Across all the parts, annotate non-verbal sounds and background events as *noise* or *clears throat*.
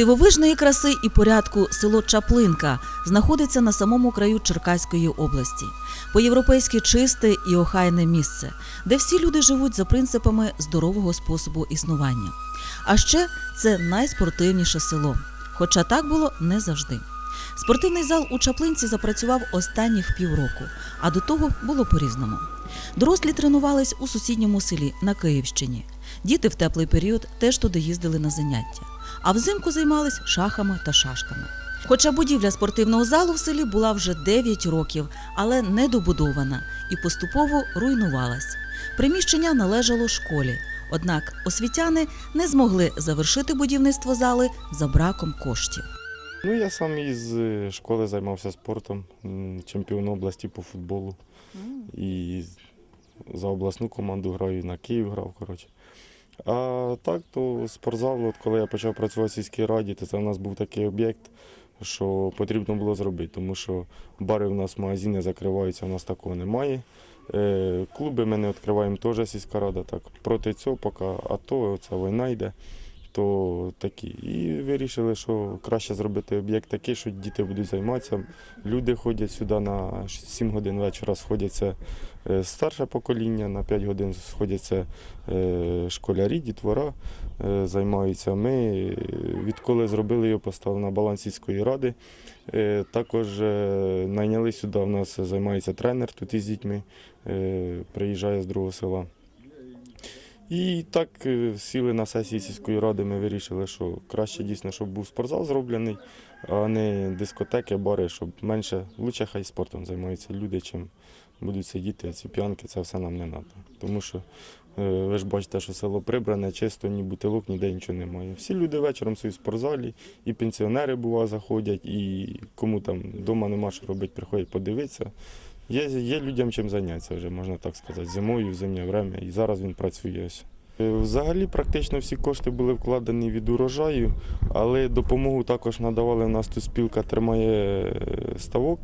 Дивовижної краси і порядку село Чаплинка знаходиться на самому краю Черкаської області. По-європейськи чисте і охайне місце, де всі люди живуть за принципами здорового способу існування. А ще це найспортивніше село. Хоча так було не завжди. Спортивний зал у Чаплинці запрацював останніх півроку, а до того було по-різному. Дорослі тренувались у сусідньому селі на Київщині. Діти в теплий період теж туди їздили на заняття, а взимку займались шахами та шашками. Хоча будівля спортивного залу в селі була вже 9 років, але недобудована і поступово руйнувалась. Приміщення належало школі, однак освітяни не змогли завершити будівництво зали за браком коштів. Ну, я сам із е, школи займався спортом, чемпіон області по футболу. І за обласну команду граю, на Київ грав, коротше. А так, то спортзал, от коли я почав працювати в сільській раді, то це в нас був такий об'єкт, що потрібно було зробити, тому що бари в нас, магазини закриваються, у нас такого немає. Е, Клуби ми не відкриваємо теж сільська рада. Так. Проти цього, поки АТО, оця війна йде, то такі. І вирішили, що краще зробити об'єкт такий, що діти будуть займатися. Люди ходять сюди на 7 годин вечора, сходяться е, старше покоління, на 5 годин сходяться е, школярі, дітвора, е, займаються. Ми відколи зробили його, поставили на баланс сільської ради. Також найняли сюди, у нас займається тренер тут із дітьми, приїжджає з другого села. І так е, сіли на сесії сільської ради, ми вирішили, що краще дійсно, щоб був спортзал зроблений, а не дискотеки, бари, щоб менше, лучше хай спортом займаються люди, чим будуть сидіти, ці п'янки, це все нам не треба. Тому що е, ви ж бачите, що село прибране, чисто, ні бутилок, ніде нічого немає. Всі люди вечором собі в спортзалі, і пенсіонери бува заходять, і кому там вдома нема що робити, приходять подивитися. Є, є людям чим зайнятися вже, можна так сказати, зимою, в зимнє время, і зараз він працює. Е, Взагалі практично всі кошти були вкладені від урожаю, але допомогу також надавали. У нас тут спілка тримає е, ставок.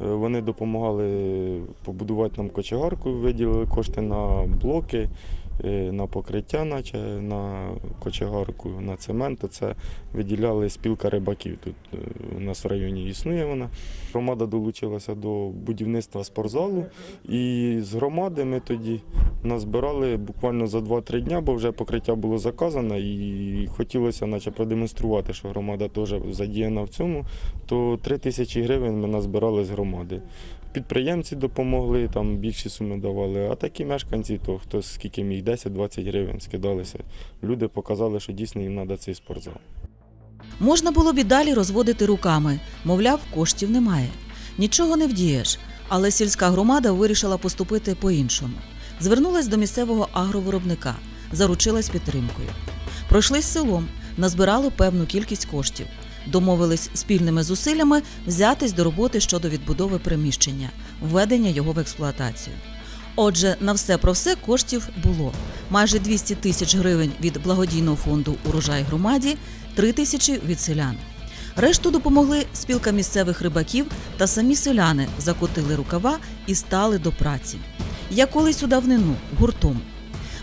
Е, Вони допомагали побудувати нам кочегарку, виділили кошти на блоки, на покриття, наче на кочегарку, на цемент. то Це виділяли спілка рибаків. Тут е, у нас в районі існує вона. Громада долучилася до будівництва спортзалу. І з громади ми тоді назбирали буквально за 2-3 дня, бо вже покриття було заказане, і хотілося наче продемонструвати, що громада теж задіяна в цьому. То 3 тисячі гривень ми назбирали з громади. Підприємці допомогли, там більші суми давали, а такі мешканці, то хто скільки міг, 10-20 гривень скидалися. Люди показали, що дійсно їм треба цей спортзал. Можна було б і далі розводити руками, мовляв, коштів немає. Нічого не вдієш. Але сільська громада вирішила поступити по-іншому. Звернулась до місцевого агровиробника, заручилась підтримкою. Пройшлись селом, назбирали певну кількість коштів, домовились спільними зусиллями взятись до роботи щодо відбудови приміщення, введення його в експлуатацію. Отже, на все про все коштів було майже 200 тисяч гривень від благодійного фонду Урожай громаді, 3 тисячі від селян. Решту допомогли спілка місцевих рибаків та самі селяни закотили рукава і стали до праці. Як колись у давнину, гуртом.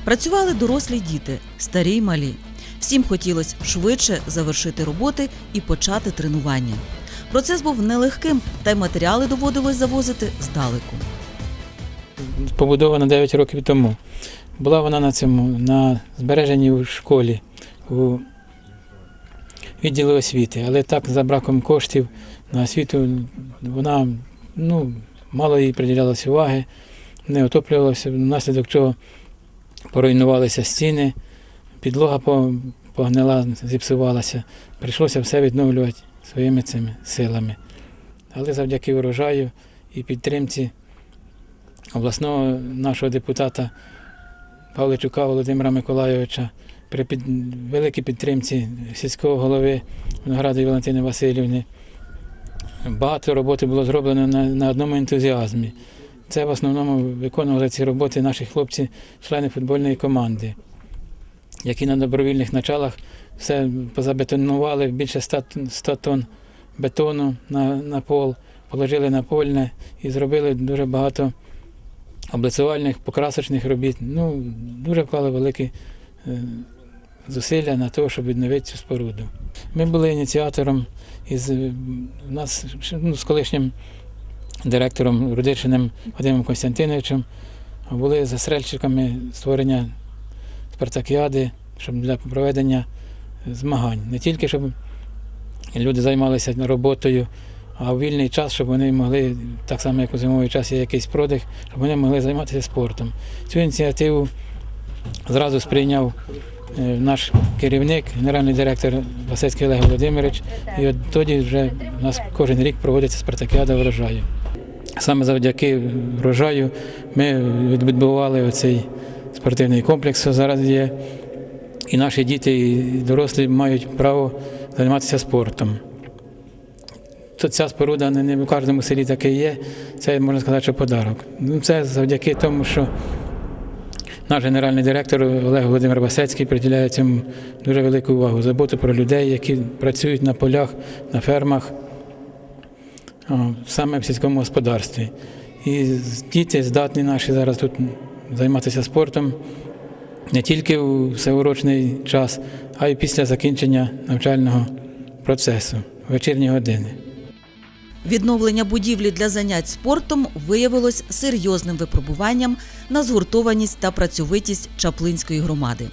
Працювали дорослі діти, старі й малі. Всім хотілося швидше завершити роботи і почати тренування. Процес був нелегким, та й матеріали доводилось завозити здалеку. Побудована 9 років тому. Була вона на цьому на збереженні у школі у відділі освіти, але так за браком коштів на освіту вона ну, мало їй приділялося уваги, не отоплювалася, внаслідок чого поруйнувалися стіни, підлога погнила, зіпсувалася. Прийшлося все відновлювати своїми цими силами. Але завдяки урожаю і підтримці обласного нашого депутата Павличука Володимира Миколайовича при під... великій підтримці сільського голови Виноградої Валентини Васильівни. Багато роботи було зроблено на, на одному ентузіазмі. Це в основному виконували ці роботи наші хлопці, члени футбольної команди, які на добровільних началах все позабетонували більше 100, тонн- 100 тонн бетону на, на пол, положили на польне і зробили дуже багато облицювальних, покрасочних робіт. Ну, дуже вклали великі е, зусилля на те, щоб відновити цю споруду. Ми були ініціатором із е, нас ну, з колишнім директором Рудичиним Вадимом Костянтиновичем були застрельщиками створення спартакіади, щоб для проведення змагань. Не тільки щоб люди займалися роботою, а в вільний час, щоб вони могли, так само як у зимовий час є якийсь продих, щоб вони могли займатися спортом. Цю ініціативу зразу сприйняв е, наш керівник, генеральний директор Васецький Олег Володимирович. І от тоді вже у нас кожен рік проводиться спартакіада врожаю. Саме завдяки врожаю ми відбудували оцей спортивний комплекс, що зараз є. І наші діти і дорослі мають право займатися спортом. Тут ця споруда не, не в кожному селі таке є. Це можна сказати, що подарок. Ну, це завдяки тому, що наш генеральний директор Олег Володимир Васецький приділяє цьому дуже велику увагу. Заботу про людей, які працюють на полях, на фермах, саме в сільському господарстві. І діти здатні наші зараз тут займатися спортом не тільки у всеурочний час, а й після закінчення навчального процесу, вечірні години. Відновлення будівлі для занять спортом виявилось серйозним випробуванням на згуртованість та працьовитість Чаплинської громади.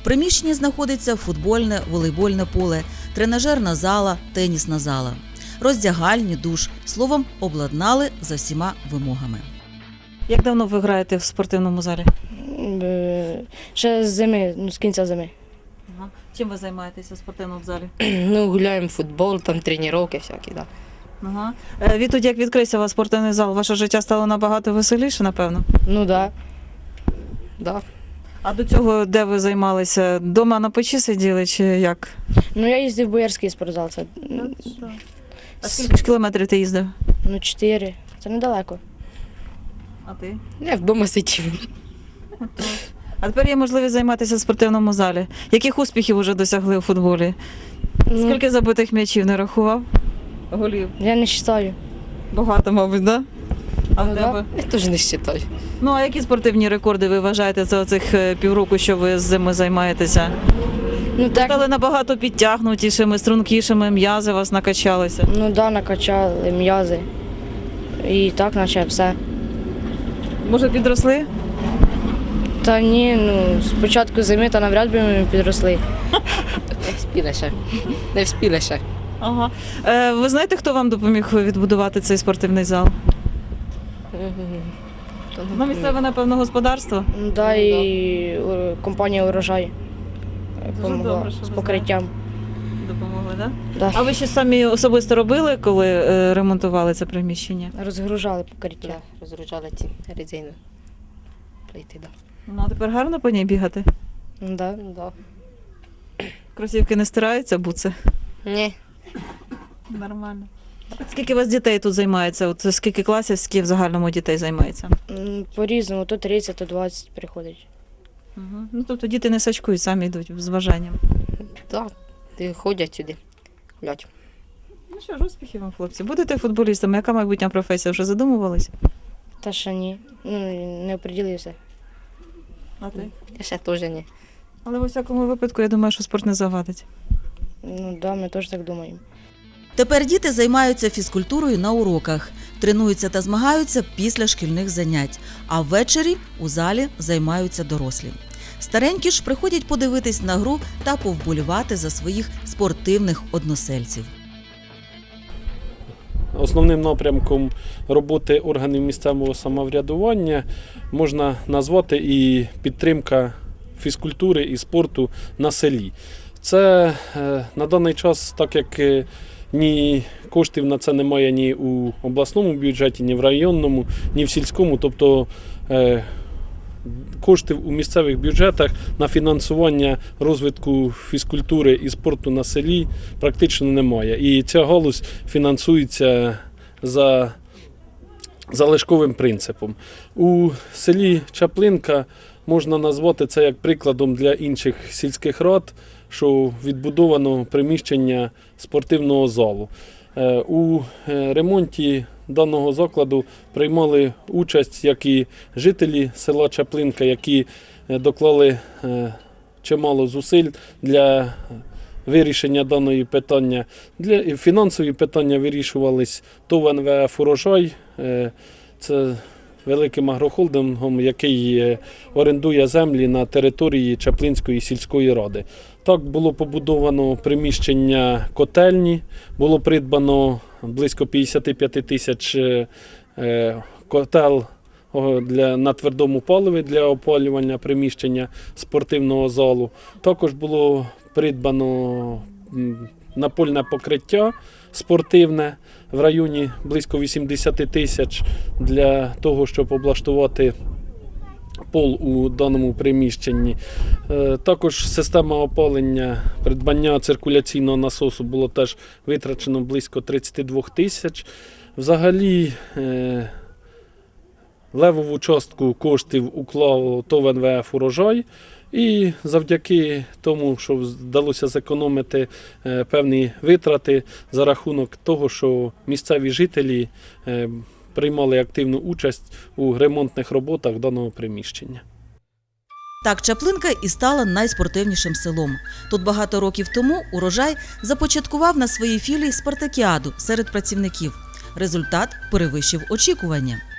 В приміщенні знаходиться футбольне, волейбольне поле, тренажерна зала, тенісна зала, роздягальні, душ. Словом, обладнали за всіма вимогами. Як давно ви граєте в спортивному залі? Е, Ще з зими, ну з кінця зими. Чим ви займаєтеся в спортивному залі? *clears throat* Ну, гуляємо в футбол, там тренування всякі, да. Ага. Е, Відтоді, як відкрився у вас спортивний зал, ваше життя стало набагато веселіше, напевно. Ну да. Да. А до цього де ви займалися? Дома на печі сиділи чи як? Ну я їздив в боярський спортзал, це А скільки ж кілометрів ти їздив? ну, чотири. Це недалеко. А ти? Я вдома сидів. А тепер є можливість займатися в спортивному залі. Яких успіхів вже досягли у футболі? Ну, Скільки забитих м'ячів не рахував? Голів. я не вважаю. Багато, мабуть, так? Да? А в Ну, тебе? да. Я теж не вважаю. Ну а які спортивні рекорди ви вважаєте за оцих е, півроку, що ви з зими займаєтеся? Ну так, Стали набагато підтягнутішими, стрункішими, м'язи у вас накачалися. ну да, накачали м'язи. І так, наче все. Може, підросли? Та ні, ну спочатку зими, та навряд би ми підросли. Не вспіли ще. Не вспіли ще. Ага. Е, ви знаєте, хто вам допоміг відбудувати цей спортивний зал? Ну, місцеве, напевно, господарство. Да, і компанія урожай допомогла з покриттям. Допомогли, так? Да. А ви ще самі особисто робили, коли е, ремонтували це приміщення? Розгружали покриття. Да, розгружали ці резину. Плити, да. Ну, а тепер гарно по ній бігати? Да. Да. Кросівки не стираються, буци? Ні. Нормально. Скільки у вас дітей тут займається? От скільки класів, скільки в загальному дітей займається? М, По-різному, то 30, то 20 приходить. Угу. Ну, тобто діти не сачкують, самі йдуть з бажанням. Да. Ти ходять сюди. Гулять. Ну що ж, успіхів вам, хлопці. Будете футболістами, яка майбутня професія? Вже задумувались? Та ще ні. Ну, не оприділився. А ти? Я ще теж ні. Але в усякому випадку, я думаю, що спорт не завадить. Ну да, ми теж так думаємо. Тепер діти займаються фізкультурою на уроках, тренуються та змагаються після шкільних занять, а ввечері у залі займаються дорослі. Старенькі ж приходять подивитись на гру та повболівати за своїх спортивних односельців. Основним напрямком роботи органів місцевого самоврядування можна назвати і підтримка фізкультури і спорту на селі. Це е, на даний час, так як е, ні коштів на це немає ні у обласному бюджеті, ні в районному, ні в сільському, тобто е, коштів у місцевих бюджетах на фінансування розвитку фізкультури і спорту на селі практично немає. І ця галузь фінансується за залишковим принципом. У селі Чаплинка можна назвати це як прикладом для інших сільських рад, що відбудовано приміщення спортивного залу. Е, У е, ремонті даного закладу приймали участь як і жителі села Чаплинка, які е, доклали чимало зусиль для вирішення даної питання. Для фінансові питання вирішувались ТОВ НВФ урожай. Це великим агрохолдингом, який орендує землі на території Чаплинської сільської ради. Так було побудовано приміщення котельні, було придбано близько 55 тисяч е, е, котел для, на твердому паливі для опалювання приміщення спортивного залу. Також було придбано напольне покриття спортивне в районі близько 80 тисяч для того, щоб облаштувати пол у даному приміщенні. Е, Також система опалення, придбання циркуляційного насосу було теж витрачено близько 32 тисяч. Взагалі е, левову частку коштів уклав ТОВ НВФ урожай. І завдяки тому, що вдалося зекономити е, певні витрати за рахунок того, що місцеві жителі приймали активну участь у ремонтних роботах даного приміщення. Так, Чаплинка і стала найспортивнішим селом. Тут багато років тому урожай започаткував на своїй філії спартакіаду серед працівників. Результат перевищив очікування.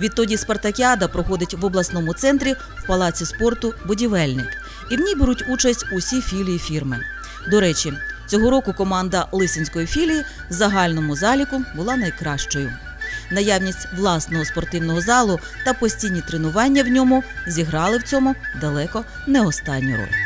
Відтоді спартакіада проходить в обласному центрі в палаці спорту Будівельник, і в ній беруть участь усі філії фірми. До речі, цього року команда Лисинської філії в загальному заліку була найкращою. Наявність власного спортивного залу та постійні тренування в ньому зіграли в цьому далеко не останню роль.